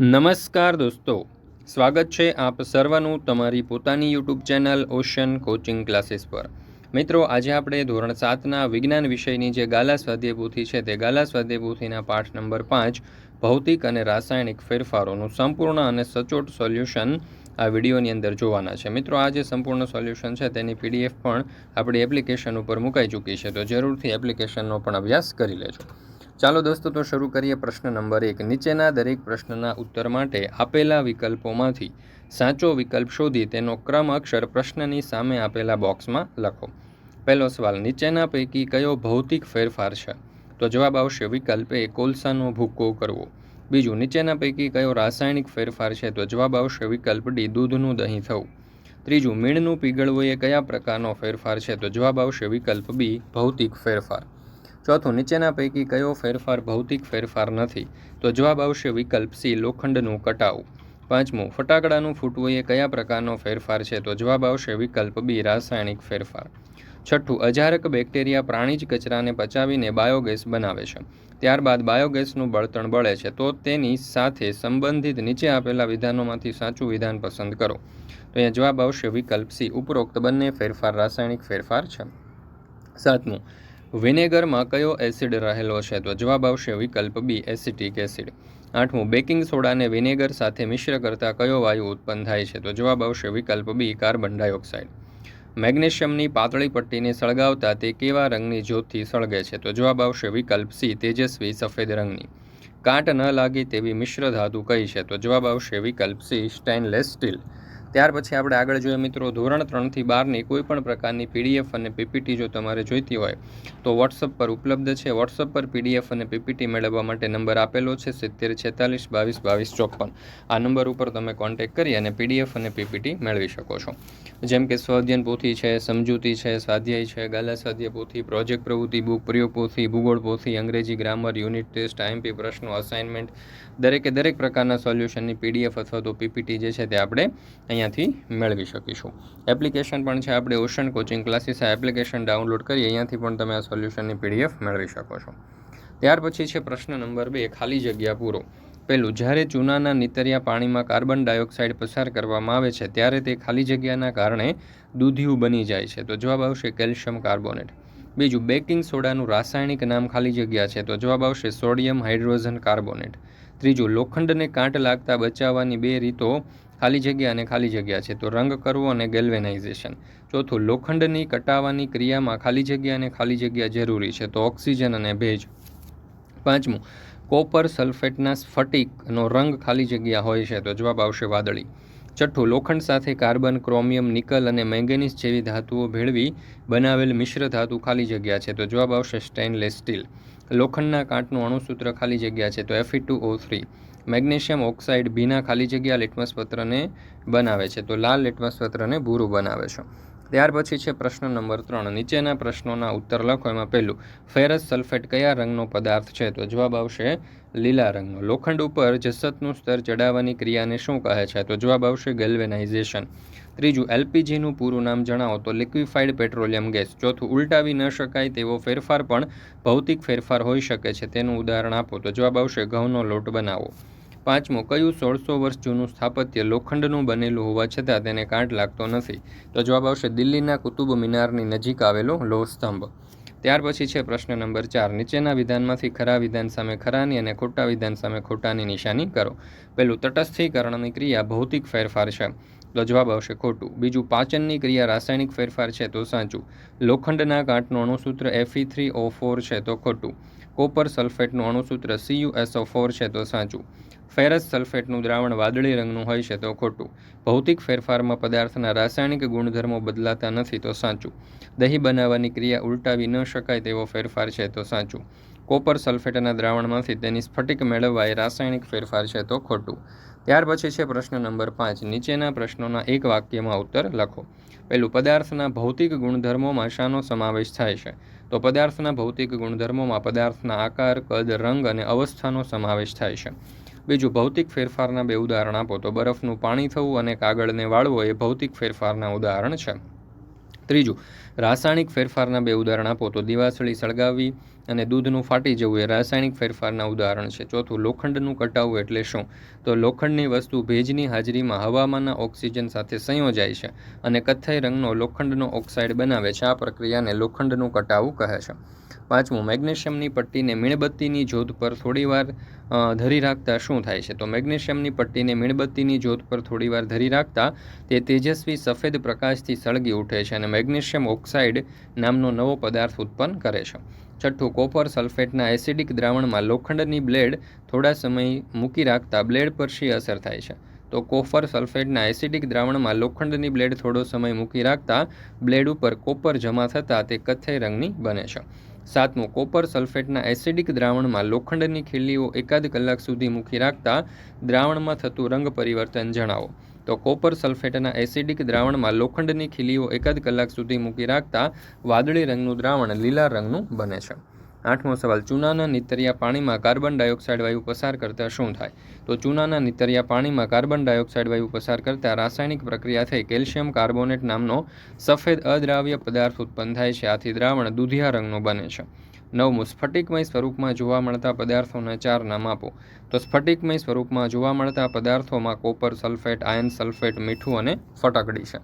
નમસ્કાર દોસ્તો. સ્વાગત છે આપ સર્વનું તમારી પોતાની YouTube channel Ocean coaching classes પર. મિત્રો, આજે આપણે ધોરણ સાતના વિજ્ઞાન વિષયની જે ગાલા સ્વાધ્યાય છે તે ગાલા સ્વાધ્યાય પોથીના પાઠ નંબર પાંચ, ભૌતિક અને રાસાયણિક ફેરફારોનું સંપૂર્ણ અને સચોટ સોલ્યુશન આ વિડીયોની અંદર જોવાના છે. મિત્રો, આ જે સંપૂર્ણ સોલ્યુશન છે તેની પીડીએફ પણ આપણી એપ્લિકેશન ઉપર મુકાઈ ચૂકી છે, તો જરૂરથી એપ્લિકેશનનો પણ અભ્યાસ કરી લેજો. ચાલો દોસ્તો, તો શરૂ કરીએ પ્રશ્ન નંબર એક. નીચેના દરેક પ્રશ્નના ઉત્તર માટે આપેલા વિકલ્પોમાંથી સાચો વિકલ્પ શોધી તેનો ક્રમ અક્ષર પ્રશ્નની સામે આપેલા બોક્સમાં લખો. પહેલો સવાલ, નીચેના પૈકી કયો ભૌતિક ફેરફાર છે? તો જવાબ આવશે વિકલ્પ એ કોલસાનો ભૂક્કો કરવો. બીજું, નીચેના પૈકી કયો રાસાયણિક ફેરફાર છે? તો જવાબ આવશે વિકલ્પ ડી, દૂધનું દહીં થવું. ત્રીજું, મીણનું પીગળવું એ કયા પ્રકારનો ફેરફાર છે? તો જવાબ આવશે વિકલ્પ બી, ભૌતિક ફેરફાર. ચોથું નીચેના પૈકી કયો ફેરફાર ભૌતિક ફેરફાર નથી, તો જવાબ આવશે વિકલ્પ સી, લોખંડનું કટાવ. પાંચમું, ફટાકડાનું ફૂટવું એ કયા પ્રકારનો ફેરફાર છે, તો જવાબ આવશે વિકલ્પ બી, રાસાયણિક ફેરફાર. છઠ્ઠું, અજારક બેક્ટેરિયા પ્રાણીજ કચરાને પચાવીને બાયોગેસ બનાવે છે. ત્યારબાદ બાયોગેસનું બળતણ બળે છે, તો તેની સાથે સંબંધિત નીચે આપેલા વિધાનોમાંથી સાચું વિધાન પસંદ કરો. તો અહીંયા જવાબ આવશે વિકલ્પ સી, ઉપરોક્ત બંને ફેરફાર રાસાયણિક ફેરફાર છે. સાતમું વિનેગરમાં કયો એસિડ રહેલો છે? તો જવાબ આવશે વિકલ્પ બી, એસિટિક એસિડ. આઠમું, બેકિંગ સોડાને વિનેગર સાથે મિશ્ર કરતાં કયો વાયુ ઉત્પન્ન થાય છે? તો જવાબ આવશે વિકલ્પ બી, કાર્બન ડાયોક્સાઇડ. મેગ્નેશિયમની પાતળી પટ્ટીને સળગાવતા તે કેવા રંગની જ્યોતથી સળગે છે? તો જવાબ આવશે વિકલ્પ સી, તેજસ્વી સફેદ રંગની. કાંટ ન લાગે તેવી મિશ્ર ધાતુ કઈ છે? તો જવાબ આવશે વિકલ્પ સી, સ્ટેનલેસ સ્ટીલ. ત્યાર પછી આપણે આગળ જોઈએ મિત્રો, ધોરણ ત્રણથી બારની કોઈ પણ પ્રકારની પીડીએફ અને પીપીટી જો તમારે જોઈતી હોય, તો વોટ્સઅપ પર ઉપલબ્ધ છે. વોટ્સઅપ પર પીડીએફ અને પીપીટી મેળવવા માટે નંબર આપેલો છે સિત્તેર છેતાલીસ બાવીસ બાવીસ ચોપન. આ નંબર ઉપર તમે કોન્ટેક્ટ કરી અને પીડીએફ અને પીપીટી મેળવી શકો છો. જેમ કે સ્વાધ્યન પોથી છે, સમજૂતી છે, સ્વાધ્યાય છે, ગાલા સ્વાધ્યાય પોથી, પ્રોજેક્ટ પ્રવૃત્તિ, બુક પ્રયોગ પોથી, ભૂગોળ પોથી, અંગ્રેજી ગ્રામર, યુનિટ ટેસ્ટ, આઈએમપી પ્રશ્નો અસાઇનમેન્ટ દરેકે દરેક પ્રકારના સોલ્યુશનની પીડીએફ અથવા તો પીપીટી જે છે તે આપણે અહીંયાથી મેળવી શકીશું. એપ્લિકેશન પણ છે આપણે ઓશન કોચિંગ ક્લાસીસ આ એપ્લિકેશન ડાઉનલોડ કરી અહીંયાથી પણ તમે આ સોલ્યુશનની પીડીએફ મેળવી શકો છો. ત્યાર પછી છે પ્રશ્ન નંબર બે, ખાલી જગ્યા પૂરો. પહેલું, જ્યારે ચૂનાના નીતરિયા પાણીમાં કાર્બન ડાયોક્સાઇડ પસાર કરવામાં આવે છે, ત્યારે તે ખાલી જગ્યાના કારણે દૂધિયું બની જાય છે. તો જવાબ આવશે કેલ્શિયમ કાર્બોનેટ. બીજું, બેકિંગ સોડાનું રાસાયણિક નામ ખાલી જગ્યા છે, તો જવાબ આવશે સોડિયમ હાઇડ્રોજન કાર્બોનેટ. ત્રીજું, લોખંડને કાંટ લાગતા બચાવવાની બે રીતો ખાલી જગ્યા અને ખાલી જગ્યા છે, તો રંગ કરવો અને ગેલ્વેનાઇઝેશન ચોથું, લોખંડની કટાવાની ક્રિયામાં ખાલી જગ્યા અને ખાલી જગ્યા જરૂરી છે, તો ઓક્સિજન અને ભેજ. પાંચમું, કોપર સલ્ફેટના સ્ફટિકનો રંગ ખાલી જગ્યા હોય છે, તો જવાબ આવશે વાદળી. છઠ્ઠું, લોખંડ સાથે કાર્બન, ક્રોમિયમ, નિકલ અને મેંગેનીઝ જેવી ધાતુઓ ભેળવી બનાવેલ મિશ્ર ધાતુ ખાલી જગ્યા છે, તો જવાબ આવશે સ્ટેનલેસ સ્ટીલ. લોખંડના કાંટનું અણુસૂત્ર ખાલી જગ્યા છે, તો F E two O three magnesium oxide ભીના ખાલી જગ્યા લેટમસ પત્રને બનાવે છે. તો લાલ લેટમસ પત્રને ભૂરું બનાવે છે. ત્યાર પછી છે પ્રશ્ન નંબર ત્રણ. નીચેના પ્રશ્નોના ઉત્તર લખો. એમાં પહેલું, ફેરસ સલ્ફેટ કયા રંગનો પદાર્થ છે? તો જવાબ આવશે લીલા રંગનો. લોખંડ ઉપર જસતનું સ્તર ચડાવવાની ક્રિયાને શું કહે છે? તો જવાબ આવશે ગેલ્વેનાઇઝેશન ત્રીજું, એલપીજીનું પૂરું નામ જણાવો તો લિક્વિફાઈડ પેટ્રોલિયમ ગેસ. ચોથું, ઉલટાવી ન શકાય તેવો ફેરફાર પણ ભૌતિક ફેરફાર હોઈ શકે છે. તેનું ઉદાહરણ આપો તો જવાબ આવશે, ઘઉંનો લોટ બનાવો. પાંચમું, કયું સોળસો વર્ષ જૂનું સ્થાપત્ય લોખંડનું બનેલું હોવા છતાં તેને કાંટ લાગતો નથી? તો જવાબ આવશે, દિલ્હીના કુતુબ મિનારની નજીક આવેલો લોહ સ્તંભ. ત્યાર પછી છે પ્રશ્ન નંબર ચાર, નીચેના વિધાનમાંથી ખરા વિધાન સામે ખરાની અને ખોટા વિધાન સામે ખોટાની નિશાની કરો. પહેલું, તટસ્થીકરણની ક્રિયા ભૌતિક ફેરફાર છે. તો જવાબ આવશે ખોટું. બીજું, પાચનની ક્રિયા રાસાયણિક ફેરફાર છે તો સાચું. લોખંડના કાંટનું અણુસૂત્ર એફી થ્રી ઓ ફોર છે તો ખોટું. કોપર સલ્ફેટનું અણુસૂત્ર સીયુએસઓ ફોર છે તો સાચું. ફેરસ સલ્ફેટનું દ્રાવણ વાદળી રંગનું હોય છે તો ખોટું. ભૌતિક ફેરફારમાં પદાર્થના રાસાયણિક ગુણધર્મો બદલાતા નથી તો સાચું. દહીં બનાવવાની ક્રિયા ઉલટાવી ન શકાય તેવો ફેરફાર છે તો સાચું. કોપર સલ્ફેટના દ્રાવણમાંથી તેની સ્ફટિક મેળવવા એ રાસાયણિક ફેરફાર છે તો ખોટું. ત્યાર પછી છે પ્રશ્ન નંબર પાંચ. નીચેના પ્રશ્નોના એક વાક્યમાં ઉત્તર લખો. પહેલું, પદાર્થના ભૌતિક ગુણધર્મોમાં શાનો સમાવેશ થાય છે? તો પદાર્થના ભૌતિક ગુણધર્મોમાં પદાર્થના આકાર, કદ, રંગ અને અવસ્થાનો સમાવેશ થાય છે. બીજું, ભૌતિક ફેરફારના બે ઉદાહરણ આપો. તો બરફનું પાણી થવું અને કાગળને વાળવો એ ભૌતિક ફેરફારના ઉદાહરણ છે. ત્રીજું, રાસાયણિક ફેરફારના બે ઉદાહરણ આપો. તો દિવાસળી સળગાવવી અને દૂધનું ફાટી જવું એ રાસાયણિક ફેરફારના ઉદાહરણ છે. ચોથું, લોખંડનું કટાવું એટલે શું? તો લોખંડની વસ્તુ ભેજની હાજરીમાં હવામાંના ઓક્સિજન સાથે સંયોજાય છે અને કથ્થઈ રંગનો લોખંડનો ઓક્સાઇડ બનાવે છે. આ પ્રક્રિયાને લોખંડનું કટાવું કહે છે. પાંચમું, મેગ્નેશિયમની પટ્ટીને મીણબત્તીની જ્યોત પર થોડીવાર ધરી રાખતા શું થાય છે? તો મેગ્નેશિયમની પટ્ટીને મીણબત્તીની જ્યોત પર થોડીવાર ધરી રાખતા તે તેજસ્વી સફેદ પ્રકાશથી સળગી ઉઠે છે અને મેગ્નેશિયમ ઓક્સાઇડ નામનો નવો પદાર્થ ઉત્પન્ન કરે છે. છઠ્ઠું, કોપર સલ્ફેટના એસિડિક દ્રાવણમાં લોખંડની બ્લેડ થોડા સમય મૂકી રાખતા બ્લેડ પર શી અસર થાય છે? તો કોપર સલ્ફેટના એસિડિક દ્રાવણમાં લોખંડની બ્લેડ થોડો સમય મૂકી રાખતા બ્લેડ ઉપર કોપર જમા થતાં તે કથ્થઈ રંગની બને છે. સાતમું, કોપર સલ્ફેટના એસિડિક દ્રાવણમાં લોખંડની ખીલીઓ એકાદ કલાક સુધી મૂકી રાખતા દ્રાવણમાં થતું રંગ પરિવર્તન જણાવો. તો કોપર સલ્ફેટના એસિડિક દ્રાવણમાં લોખંડની ખીલીઓ એકાદ કલાક સુધી મૂકી રાખતા વાદળી રંગનું દ્રાવણ લીલા રંગનું બને છે. આઠમો સવાલ, ચૂનાના નીતરિયા પાણીમાં કાર્બન ડાયોક્સાઇડ વાયુ પસાર કરતા શું થાય? તો ચૂનાના નીતરિયા પાણીમાં કાર્બન ડાયોક્સાઇડ વાયુ પસાર કરતા રાસાયણિક પ્રક્રિયા થઈ કેલ્શિયમ કાર્બોનેટ નામનો સફેદ અદ્રાવ્ય પદાર્થ ઉત્પન્ન થાય છે. આથી દ્રાવણ દૂધિયા રંગનું બને છે. નવમું, સ્ફટિકમય સ્વરૂપમાં જોવા મળતા પદાર્થોના ચાર નામ આપો. તો સ્ફટિકમય સ્વરૂપમાં જોવા મળતા પદાર્થોમાં કોપર સલ્ફેટ, આયન સલ્ફેટ, મીઠું અને ફટકડી છે.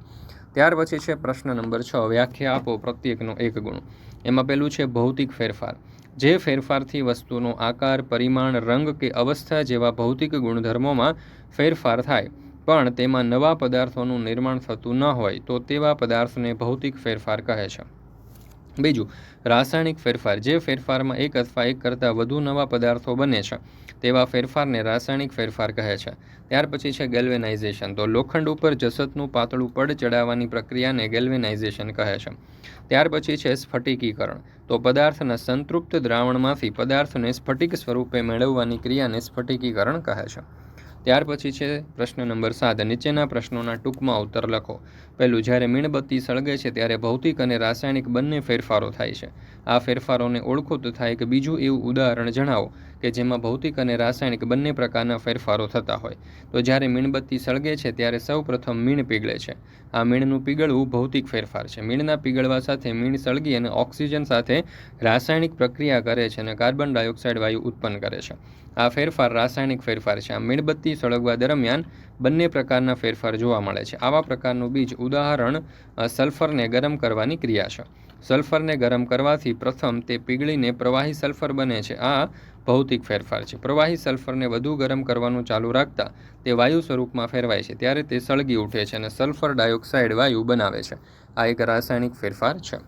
ત્યાર પછી છે પ્રશ્ન નંબર છ, વ્યાખ્યા આપો પ્રત્યેકનો એક ગુણ. એમાં પેલું છે ભૌતિક ફેરફાર. જે ફેરફારથી વસ્તુનો આકાર, પરિમાણ, રંગ કે અવસ્થા જેવા ભૌતિક ગુણધર્મોમાં ફેરફાર થાય, પણ તેમાં નવા પદાર્થોનું નિર્માણ થતું ન હોય, તો તેવા પદાર્થને ભૌતિક ફેરફાર કહે છે. બીજું, રાસાયણિક ફેરફાર. જે ફેરફારમાં એક અથવા એક કરતાં વધુ નવા પદાર્થો બને છે, તેવા ફેરફારને રાસાયણિક ફેરફાર કહે છે. ત્યાર પછી છે ગેલ્વેનાઇઝેશન. તો લોખંડ ઉપર જસતનું પાતળું પડ ચડાવવાની પ્રક્રિયાને ગેલ્વેનાઇઝેશન કહે છે. ત્યાર પછી છે સ્ફટિકીકરણ. તો પદાર્થના સંતૃપ્ત દ્રાવણમાંથી પદાર્થને સ્ફટિક સ્વરૂપે મેળવવાની ક્રિયાને સ્ફટિકીકરણ કહે છે. ત્યાર પછી છે પ્રશ્ન નંબર સાત. નીચેના પ્રશ્નોના ટૂંકમાં ઉત્તર લખો. પહેલું, જ્યારે મીણબત્તી સળગે છે, ત્યારે ભૌતિક અને રાસાયણિક બંને ફેરફારો થાય છે. આ ફેરફારોને ઓળખો તથા એક બીજું એવું ઉદાહરણ જણાવો. કે જેમાં ભૌતિક અને રાસાયણિક બંને પ્રકારના ફેરફારો થતા હોય. તો જ્યારે મીણબત્તી સળગે છે, ત્યારે સૌ પ્રથમ મીણ પીગળે છે. આ મીણનું પીગળવું ભૌતિક ફેરફાર છે. મીણના પીગળવા સાથે મીણ સળગી અને ઓક્સિજન સાથે રાસાયણિક પ્રક્રિયા કરે છે અને કાર્બન ડાયોક્સાઇડ વાયુ ઉત્પન્ન કરે છે. આ ફેરફાર રાસાયણિક ફેરફાર છે. આ મીણબત્તી સળગવા દરમિયાન બંને પ્રકારના ફેરફાર જોવા મળે છે. આવા પ્રકારનું બીજ ઉદાહરણ સલ્ફરને ગરમ કરવાની ક્રિયા છે. સલ્ફરને ગરમ કરવાથી પ્રથમ તે પીગળીને પ્રવાહી સલ્ફર બને છે. આ ભૌતિક ફેરફાર છે. પ્રવાહી સલ્ફરને વધુ ગરમ કરવાનું ચાલુ રાખતા તે વાયુ સ્વરૂપમાં ફેરવાય છે, ત્યારે તે સળગી ઉઠે છે અને સલ્ફર ડાયોક્સાઇડ વાયુ બનાવે છે. આ એક રાસાયણિક ફેરફાર છે.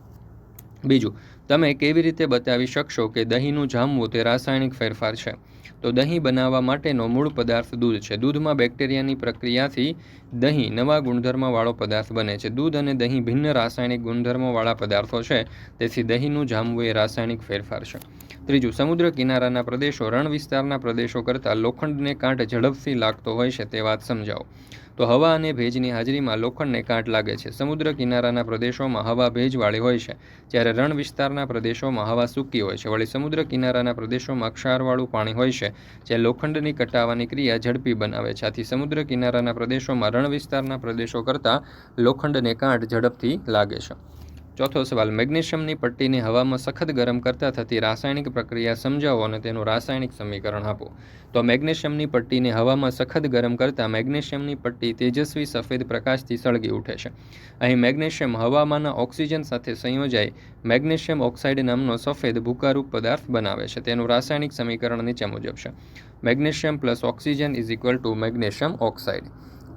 બીજું, તમે કેવી રીતે બતાવી શકશો કે દહીંનું જામવું તે રાસાયણિક ફેરફાર છે? તો દહીં બનાવવા માટેનો મૂળ પદાર્થ દૂધ છે. દૂધમાં બેક્ટેરિયાની પ્રક્રિયાથી દહીં નવા ગુણધર્મવાળો પદાર્થ બને છે. દૂધ અને દહીં ભિન્ન રાસાયણિક ગુણધર્મોવાળા પદાર્થો છે, તેથી દહીંનું જામવું એ રાસાયણિક ફેરફાર છે. ત્રીજું, સમુદ્ર કિનારાના પ્રદેશો રણ વિસ્તારના પ્રદેશો કરતાં લોખંડને કાંટ ઝડપથી લાગતો હોય છે તે વાત સમજાવો. તો હવા અને ભેજની હાજરીમાં લોખંડને કાંટ લાગે છે. સમુદ્ર કિનારાના પ્રદેશોમાં હવા ભેજવાળી હોય છે, જ્યારે રણ વિસ્તારના પ્રદેશોમાં હવા સૂકી હોય છે. વળી સમુદ્ર કિનારાના પ્રદેશોમાં ક્ષારવાળું પાણી હોય છે, જે લોખંડની કટાવાની ક્રિયા ઝડપી બનાવે છે. આથી સમુદ્ર કિનારાના પ્રદેશોમાં રણ વિસ્તારના પ્રદેશો કરતાં લોખંડને કાંટ ઝડપથી લાગે છે. ચોથો સવાલ, મેગ્નેશિયમની પટ્ટીને હવામાં સખત ગરમ કરતાં થતી રાસાયણિક પ્રક્રિયા સમજાવો અને તેનું રાસાયણિક સમીકરણ આપો. તો મેગ્નેશિયમની પટ્ટીને હવામાં સખત ગરમ કરતાં મેગ્નેશિયમની પટ્ટી તેજસ્વી સફેદ પ્રકાશથી સળગી ઉઠે છે. અહીં મેગ્નેશિયમ હવામાંના ઓક્સિજન સાથે સંયોજાઈ મેગ્નેશિયમ ઓક્સાઇડ નામનો સફેદ ભૂકારૂપ પદાર્થ બનાવે છે. તેનું રાસાયણિક સમીકરણ નીચે મુજબ છે. Magnesium plus oxygen is equal to magnesium oxide.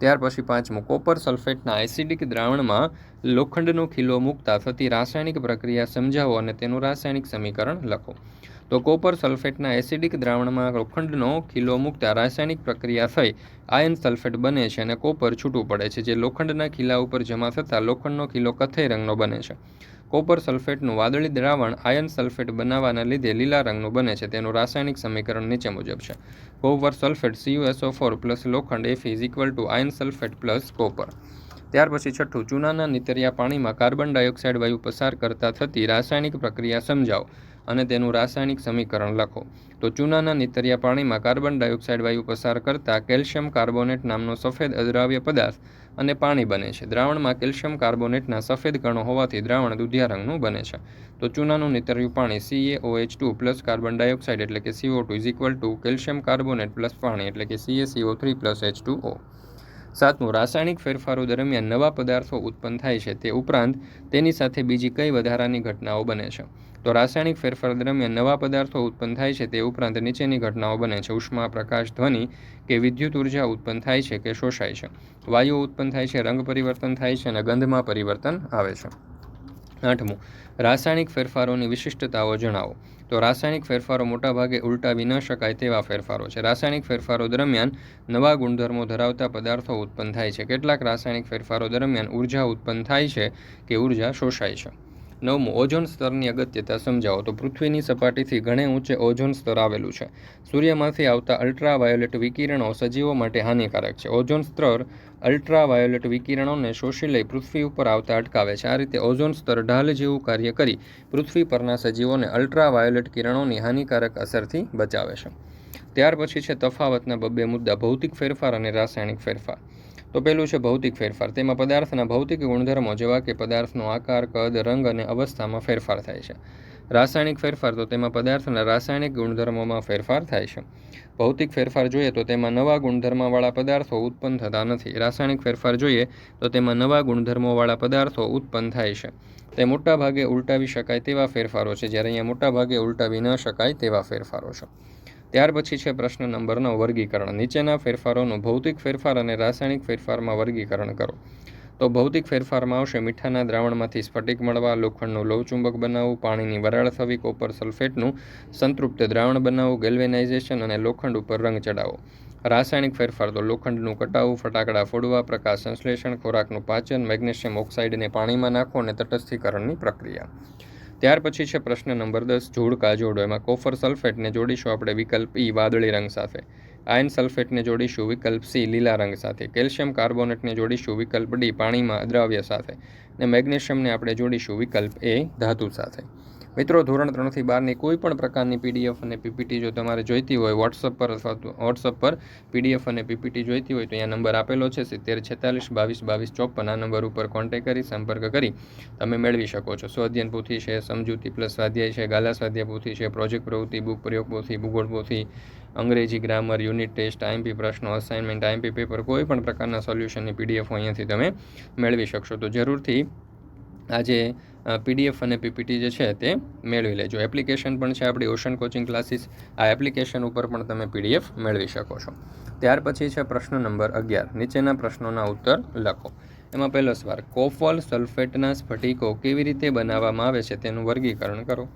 ત્યાર પછી પાંચમું કોપર સલ્ફેટના એસિડિક દ્રાવણમાં લોખંડનો ખીલો મૂકતા થતી રાસાયણિક પ્રક્રિયા સમજાવો અને તેનું રાસાયણિક સમીકરણ લખો. તો કોપર સલ્ફેટના એસિડિક દ્રાવણમાં લોખંડનો ખીલો મૂકતા રાસાયણિક પ્રક્રિયા થઈ. આયન સલ્ફેટ બને છે અને કોપર છૂટું પડે છે, જે લોખંડના ખીલા ઉપર જમા થતાં લોખંડનો ખીલો કથ્થઈ રંગનો બને છે. કોપર સલ્ફેટનું વાદળી દ્રાવણ આયન સલ્ફેટ બનાવવાના લીધે લીલા રંગનું બને છે. તેનું રાસાયણિક સમીકરણ નીચે મુજબ છે. Copper sulphate C U S O four plus લોખંડ F is equal to iron sulphate plus copper. ત્યાર પછી છઠ્ઠું, ચૂનાના નીતરિયા પાણીમાં કાર્બન ડાયોક્સાઇડ વાયુ પસાર કરતા થતી રાસાયણિક પ્રક્રિયા સમજાવો અને તેનું રાસાયણિક સમીકરણ લખો. તો ચૂનાના નીતરિયા પાણીમાં કાર્બન ડાયોક્સાઇડ વાયુ પસાર કરતા કેલ્શિયમ કાર્બોનેટ નામનો સફેદ અદ્રાવ્ય પદાર્થ અને પાણી બને છે. દ્રાવણમાં કેલ્શિયમ કાર્બોનેટના સફેદ કણો હોવાથી દ્રાવણ દુધિયા રંગનું બને છે. તો ચૂનાનું નીતર્યું પાણી C A O H two plus carbon dioxide એટલે કે C O two is equal to calcium carbonate plus પાણી એટલે કે C A C O three plus H two O સાતમું રાસાયણિક ફેરફારો દરમિયાન નવા પદાર્થો ઉત્પન્ન થાય છે તે ઉપરાંત તેની સાથે બીજી કઈ વધારાની ઘટનાઓ બને છે? તો રાસાયણિક ફેરફાર દરમિયાન નવા પદાર્થો ઉત્પન્ન થાય છે તે ઉપરાંત નીચેની ઘટનાઓ બને છે. ઉષ્મા, પ્રકાશ, ધ્વનિ કે વિદ્યુત ઊર્જા ઉત્પન્ન થાય છે કે શોષાય છે? વાયુઓ ઉત્પન્ન થાય છે, રંગ પરિવર્તન થાય છે અને ગંધમાં પરિવર્તન આવે છે. આઠમું, રાસાયણિક ફેરફારોની વિશિષ્ટતાઓ જણાવો. તો રાસાયણિક ફેરફારો મોટાભાગે ઉલટાવી ન શકાય તેવા ફેરફારો છે. રાસાયણિક ફેરફારો દરમિયાન નવા ગુણધર્મો ધરાવતા પદાર્થો ઉત્પન્ન થાય છે. કેટલાક રાસાયણિક ફેરફારો દરમિયાન ઊર્જા ઉત્પન્ન થાય છે કે ઊર્જા શોષાય છે. નવમું, ઓઝોન સ્તરની અગત્યતા સમજાવો. તો પૃથ્વીની સપાટીથી ઘણે ઊંચે ઓઝોન સ્તર આવેલું છે. સૂર્યમાંથી આવતા અલ્ટ્રાવાયોલેટ વિકિરણો સજીવો માટે હાનિકારક છે. ઓઝોન સ્તર અલ્ટ્રાવાયોલેટ વિકિરણોને શોષી લઈ પૃથ્વી ઉપર આવતા અટકાવે છે. આ રીતે ઓઝોન સ્તર ઢાલ જેવું કાર્ય કરી પૃથ્વી પરના સજીવોને અલ્ટ્રાવાયોલેટ કિરણોની હાનિકારક અસરથી બચાવે છે. ત્યાર પછી છે તફાવતના બબ્બે મુદ્દા, ભૌતિક ફેરફાર અને રાસાયણિક ફેરફાર. તો પહેલું છે ભૌતિક ફેરફાર. તેમાં પદાર્થના ભૌતિક ગુણધર્મો જેવા કે પદાર્થનો આકાર, કદ, રંગ અને અવસ્થામાં ફેરફાર થાય છે. રાસાયણિક ફેરફાર તો તેમાં પદાર્થના રાસાયણિક ગુણધર્મોમાં ફેરફાર થાય છે. ભૌતિક ફેરફાર જોઈએ તો તેમાં નવા ગુણધર્મવાળા પદાર્થો ઉત્પન્ન થતા નથી. રાસાયણિક ફેરફાર જોઈએ તો તેમાં નવા ગુણધર્મોવાળા પદાર્થો ઉત્પન્ન થાય છે. તે મોટાભાગે ઉલટાવી શકાય તેવા ફેરફારો છે, જ્યારે અહીંયા મોટાભાગે ઉલટાવી ન શકાય તેવા ફેરફારો છે. ત્યાર પછી છે પ્રશ્ન નંબરનો, વર્ગીકરણ. નીચેના ફેરફારોનું ભૌતિક ફેરફાર અને રાસાયણિક ફેરફારમાં વર્ગીકરણ કરો. તો ભૌતિક ફેરફારમાં આવશે મીઠાના દ્રાવણમાંથી સ્ફટિક મળવા, લોખંડનું લોહચુંબક બનાવવું, પાણીની વરાળ થવી, કોપર સલ્ફેટનું સંતૃપ્ત દ્રાવણ બનાવવું ગેલ્વેનાઇઝેશન અને લોખંડ ઉપર રંગ ચડાવવો રાસાયણિક ફેરફાર તો લોખંડનું કટાવું, ફટાકડા ફોડવા, પ્રકાશ સંશ્લેષણ, ખોરાકનું પાચન, મેગ્નેશિયમ ઓક્સાઇડને પાણીમાં નાખવું અને તટસ્થીકરણની પ્રક્રિયા. ત્યાર પછી છે પ્રશ્ન નંબર દસ, જોડો એમાં કોફર સલ્ફેટને જોડીશું આપણે વિકલ્પ ઈ વાદળી રંગ સાથે. આયન સલ્ફેટને જોડીશું વિકલ્પ સી લીલા રંગ સાથે. કેલ્શિયમ કાર્બોનેટને જોડીશું વિકલ્પ ડી પાણીમાં દ્રવ્ય સાથે. અને મેગ્નેશિયમને આપણે જોડીશું વિકલ્પ એ ધાતુ સાથે. મિત્રો, ધોરણ ત્રણથી બારની કોઈ પણ પ્રકારની પીડીએફ અને પીપીટી જો તમારે જોઈતી હોય વોટ્સઅપ પર અથવા તો વોટ્સઅપ પર પીડીએફ અને પીપીટી જોઈતી હોય, તો અહીંયા નંબર આપેલો છે, સિત્તેર છેતાલીસ બાવીસ બાવીસ ચોપન. આ નંબર ઉપર કોન્ટેક કરી, સંપર્ક કરી, તમે મેળવી શકો છો. સ્વાધ્યન પોથી છે? સમજૂતી પ્લસ સ્વાધ્યાય છે, ગાલા સ્વાધ્યાય પોથી છે, પ્રોજેક્ટ પ્રવૃત્તિ, બુક પ્રયોગ પોથી ભૂગોળ પોથી અંગ્રેજી ગ્રામર, યુનિટ ટેસ્ટ આઈએમપી પ્રશ્નો અસાઇનમેન્ટ આઈએમપી પેપર કોઈ પણ પ્રકારના સોલ્યુશનની પીડીએફ અહીંયાથી તમે મેળવી શકશો. તો જરૂરથી આજે પીડીએફ અને પીપીટી જે છે તે મેળવી લેજો. એપ્લિકેશન પણ છે આપણી ઓશન કોચિંગ ક્લાસીસ આ એપ્લિકેશન ઉપર પણ તમે પીડીએફ મેળવી શકો છો. ત્યાર પછી છે પ્રશ્ન નંબર અગિયાર. નીચેના પ્રશ્નોના ઉત્તર લખો. એમાં પહેલો સવાલ, કોફોલ સલ્ફેટના સ્ફટિકો કેવી રીતે બનાવવામાં આવે છે તેનું વર્ગીકરણ કરો.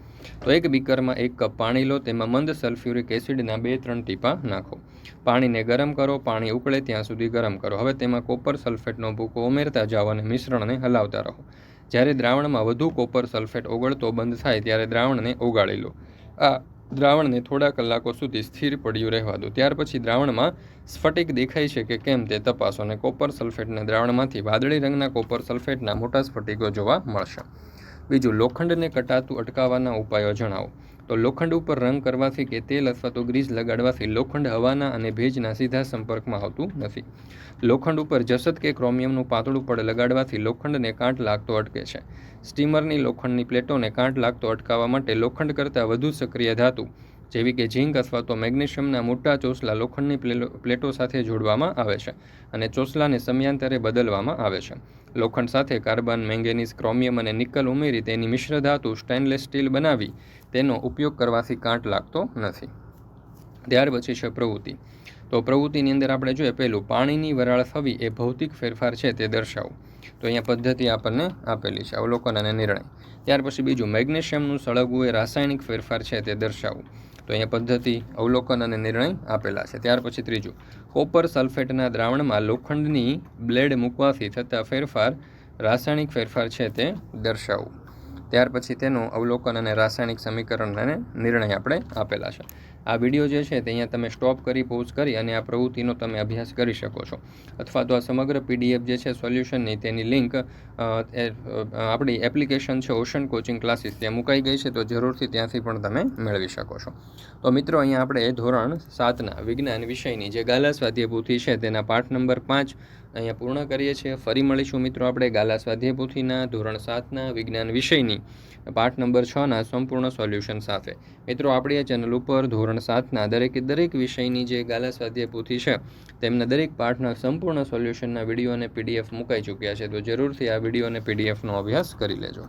તો એક બીકરમાં એક કપ પાણી લો, તેમાં મંદ સલ્ફ્યુરિક એસિડના બે ત્રણ ટીપા નાખો. પાણીને ગરમ કરો, પાણી ઉકળે ત્યાં સુધી ગરમ કરો. હવે તેમાં કોપર સલ્ફેટનો ભૂકો ઉમેરતા જાઓ અને મિશ્રણને હલાવતા રહો. જ્યારે દ્રાવણમાં વધુ કોપર સલ્ફેટ ઓગળતો બંધ થાય ત્યારે દ્રાવણને ઓગાળી લો. આ દ્રાવણને થોડા કલાકો સુધી સ્થિર પડ્યું રહેવા દો. ત્યાર પછી દ્રાવણમાં સ્ફટિક દેખાય છે કે કેમ તે તપાસો અને કોપર સલ્ફેટને દ્રાવણમાંથી વાદળી રંગના કોપર સલ્ફેટના મોટા સ્ફટિકો જોવા મળશે. બીજું, લોખંડને કટાતું અટકાવવાના ઉપાયો જણાવો. તો લોખંડ ઉપર રંગ કરવાથી કે તેલ અથવા તો ગ્રીસ લગાડવાથી લોખંડ હવાના અને ભેજના સીધા સંપર્કમાં આવતું નથી. લોખંડ ઉપર જસત કે ક્રોમિયમનું પાતળું પડ લગાડવાથી લોખંડને કાંટ લાગતો અટકે છે. સ્ટીમરની લોખંડની પ્લેટોને કાંટ લાગતો અટકાવવા માટે લોખંડ કરતાં વધુ સક્રિય ધાતુ જેવી કે ઝીંક અથવા તો મેગ્નેશિયમના મોટા ચોસલા લોખંડની પ્લેટો સાથે જોડવામાં આવે છે અને ચોસલાને સમયાંતરે બદલવામાં આવે છે. લોખંડ સાથે કાર્બન, મેંગેનીઝ, ક્રોમિયમ અને નિકલ ઉમેરી તેની મિશ્ર ધાતુ સ્ટેનલેસ સ્ટીલ બનાવી તેનો ઉપયોગ કરવાથી કાંટ લાગતો નથી. ત્યાર પછી છે પ્રવૃત્તિ. તો પ્રવૃત્તિની અંદર આપણે જોઈએ પહેલું, પાણીની વરાળ થવી એ ભૌતિક ફેરફાર છે તે દર્શાવવું તો અહીંયા પદ્ધતિ આપણને આપેલી છે, અવલોકન અને નિર્ણય. ત્યાર પછી બીજું, મેગ્નેશિયમનું સળગવું એ રાસાયણિક ફેરફાર છે તે દર્શાવવું તો અહીંયા પદ્ધતિ અવલોકન અને નિર્ણય આપેલા છે. ત્યાર પછી ત્રીજું, કોપર સલ્ફેટના દ્રાવણમાં લોખંડની બ્લેડ મૂકવાથી થતા ફેરફાર, રાસાયણિક ફેરફાર છે તે દર્શાવવું ત્યાર પછી તેનું અવલોકન અને રાસાયણિક સમીકરણ અને નિર્ણય આપણે આપેલા છે. આ વીડિયો જે છે તે અહીંયા તમે સ્ટોપ કરી, પોઝ કરી અને આ પ્રવૃત્તિનો તમે અભ્યાસ કરી શકો છો. અથવા તો આ સમગ્ર પીડીએફ જે છે સોલ્યુશનની તેની લિંક આપણી એપ્લિકેશન છે ઓશન કોચિંગ ક્લાસીસ ત્યાં મુકાઈ ગઈ છે, તો જરૂરથી ત્યાંથી પણ તમે મેળવી શકો છો. તો મિત્રો અહીંયા આપણે ધોરણ સાતના વિજ્ઞાન વિષયની જે ગાલા સ્વાધ્યાય પોથી છે તેના પાઠ નંબર પાંચ અહીંયા પૂર્ણ કરીએ છીએ. ફરી મળીશું મિત્રો આપણે ગાલા સ્વાધ્યાય પોથીના ધોરણ સાતના, વિજ્ઞાન વિષયની. પાઠ નંબર છના સંપૂર્ણ સોલ્યુશન સાથે. મિત્રો આપણી આ ચેનલ ઉપર ધોરણ સાતના દરેકે દરેક વિષયની જે ગાલા સ્વાધ્યાય પોથી છે, તેમના દરેક પાઠના સંપૂર્ણ સોલ્યુશનના વીડિયો અને પીડીએફ મુકાઈ ચૂક્યા છે. તો જરૂરથી આ વીડિયો અને પીડીએફનો અભ્યાસ કરી લેજો.